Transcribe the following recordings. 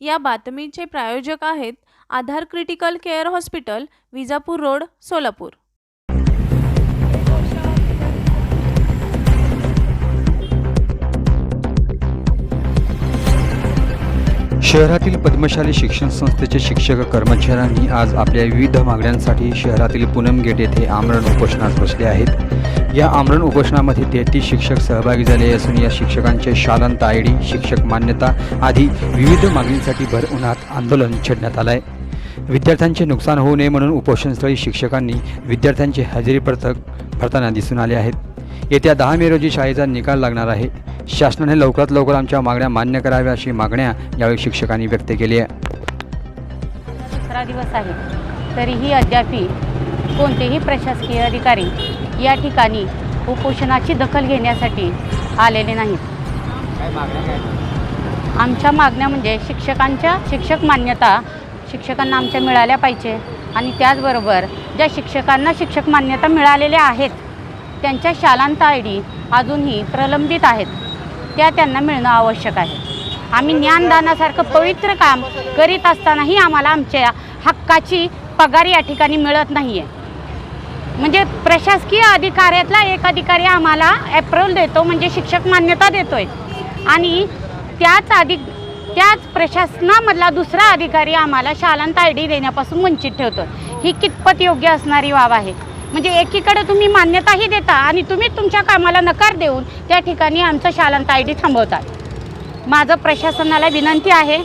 या बातमीचे प्रायोजक आहेत Aadhar critical care hospital Vijapur road Solapur. शहरातील पद्मशाली शिक्षण संस्थेचे शिक्षक कर्मचाऱ्यांनी आज आपल्या विविध मागण्यांसाठी शहरातील पूनम गेट येथे आमरण उपोषणात बसले आहेत. या आमरण उपोषणामध्ये तेहतीस शिक्षक सहभागी झाले असून या शिक्षकांचे शालांत आय डी शिक्षक मान्यता आदी विविध मागणींसाठी भर उन्हात आंदोलन छेडण्यात आलं आहे विद्यार्थ्यांचे नुकसान होऊ नये म्हणून उपोषणस्थळी शिक्षकांनी विद्यार्थ्यांचे हजेरी पत्रक भरताना दिसून आले आहेत. येत्या दहा मे रोजी शाळेचा निकाल लागणार आहे. शासनाने लवकरात लवकर आमच्या मागण्या मान्य कराव्या अशी मागण्या यावेळी शिक्षकांनी व्यक्त केली आहे. दुसरा दिवस आहे. तरीही अद्यापी कोणतेही प्रशासकीय अधिकारी या ठिकाणी उपोषणाची दखल घेण्यासाठी आलेले नाहीत. आमच्या मागण्या म्हणजे शिक्षकांच्या शिक्षक मान्यता शिक्षकांना आमच्या मिळाल्या पाहिजे आणि त्याचबरोबर ज्या शिक्षकांना शिक्षक मान्यता मिळालेल्या आहेत त्यांच्या शालांत आय डी अजूनही प्रलंबित आहेत. त्या त्यांना मिळणं आवश्यक आहे. आम्ही ज्ञानदानासारखं पवित्र काम करीत असतानाही आम्हाला आमच्या हक्काची पगार या ठिकाणी मिळत नाही आहे म्हणजे प्रशासकीय अधिकाऱ्यातला एक अधिकारी आम्हाला ॲप्रोल देतो म्हणजे शिक्षक मान्यता देतोय. आणि त्याच अधिक त्याच प्रशासनामधला दुसरा अधिकारी आम्हाला शालांत आय डी देण्यापासून वंचित ठेवतो ही कितपत योग्य असणारी बाब आहे? म्हणजे एकीकडे तुम्ही मान्यताही देता आणि तुम्ही तुमच्या कामाला नकार देऊन त्या ठिकाणी आमचं शालांत आय डी थांबवतात. माझं प्रशासनाला विनंती आहे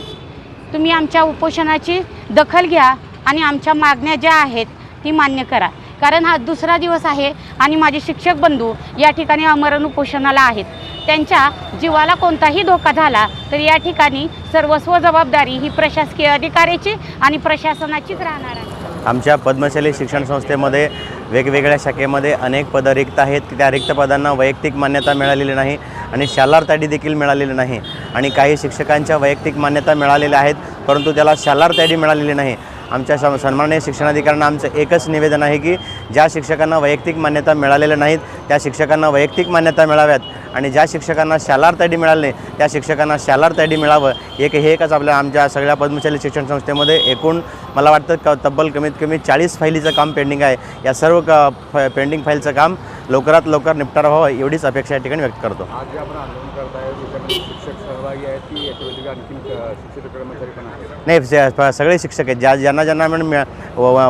तुम्ही आमच्या उपोषणाची दखल घ्या आणि आमच्या मागण्या ज्या आहेत ती मान्य करा. कारण हा दुसरा दिवस आहे आणि माझे शिक्षक बंधू या ठिकाणी अमरण उपोषणाला आहेत. त्यांच्या जीवाला कोणताही धोका झाला तर या ठिकाणी सर्वस्व जबाबदारी ही प्रशासकीय अधिकाऱ्याची आणि प्रशासनाचीच राहणार आहे. आमच्या पद्मशाली शिक्षण संस्थेमध्ये वेगवेगळ्या शाखेमध्ये अनेक पदं रिक्त आहेत. त्या रिक्त पदांना वैयक्तिक मान्यता मिळालेली नाही आणि शालार देखील मिळालेली नाही आणि काही शिक्षकांच्या वैयक्तिक मान्यता मिळालेल्या आहेत परंतु त्याला शालारताडी मिळालेली नाही. आमच्या सम सन्माननीय शिक्षणाधिकाऱ्यांना आमचं एकच निवेदन आहे की ज्या शिक्षकांना वैयक्तिक मान्यता मिळालेल्या नाहीत त्या शिक्षकांना वैयक्तिक मान्यता मिळाव्यात. आणि ज्या शिक्षकांना शालार ताडी मिळाली नाही त्या शिक्षकांना शालार ताडी मिळावं एक हे एकच आपल्या आमच्या सगळ्या पद्मशाली शिक्षण संस्थेमध्ये एकूण मला वाटतं क तब्बल कमीत कमी चाळीस फायलीचं काम पेंडिंग आहे. या सर्व क पेंडिंग फाईलचं काम लवकरात लवकर निपटारा व्हावं एवढीच अपेक्षा या ठिकाणी व्यक्त करतो. आज जे आपण आंदोलन करताय त्याच्यामध्ये शिक्षक सहभागी आहेत की याच्या व्यतिरिक्त आणखी शिक्षक कर्मचारी पण आहेत? नाही सगळे शिक्षक आहेत. ज्या ज्यांना ज्यांना मिळ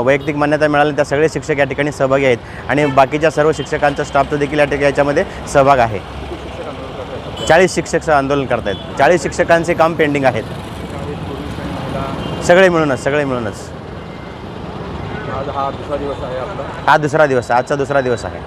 वैयक्तिक मान्यता मिळाली त्या सगळे शिक्षक या ठिकाणी सहभागी आहेत. आणि बाकीच्या सर्व शिक्षकांचा स्टाफचा देखील या ठिकाणी याच्यामध्ये सहभाग आहे. चाळीस शिक्षक आंदोलन करतायत. चाळीस शिक्षकांचे काम पेंडिंग आहेत. सगळे मिळूनच सगळे मिळूनच. आज हा दुसरा दिवस आहे आपला. हा दुसरा दिवस आजचा दुसरा दिवस आहे.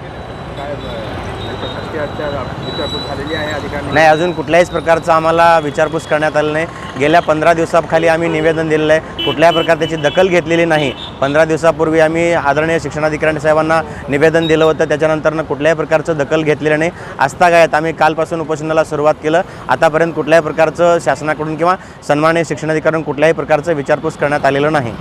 विचारपूस झालेली आहे अधिकारी नाही अजून कुठल्याहीच प्रकारचं आम्हाला विचारपूस करण्यात आलं नाही. गेल्या पंधरा दिवसाखाली आम्ही निवेदन दिलेलं आहे. कुठल्याही प्रकार त्याची दखल घेतलेली नाही. पंधरा दिवसापूर्वी आम्ही आदरणीय शिक्षणाधिकारी साहेबांना निवेदन दिलं होतं. त्याच्यानंतरनं कुठल्याही प्रकारचं दखल घेतलेलं नाही. आस्थागायत आम्ही कालपासून उपोषणाला सुरुवात केलं. आतापर्यंत कुठल्याही प्रकारचं शासनाकडून किंवा सन्माननीय शिक्षणाधिकाऱ्यांकडून कुठल्याही प्रकारचं विचारपूस करण्यात आलेलं नाही.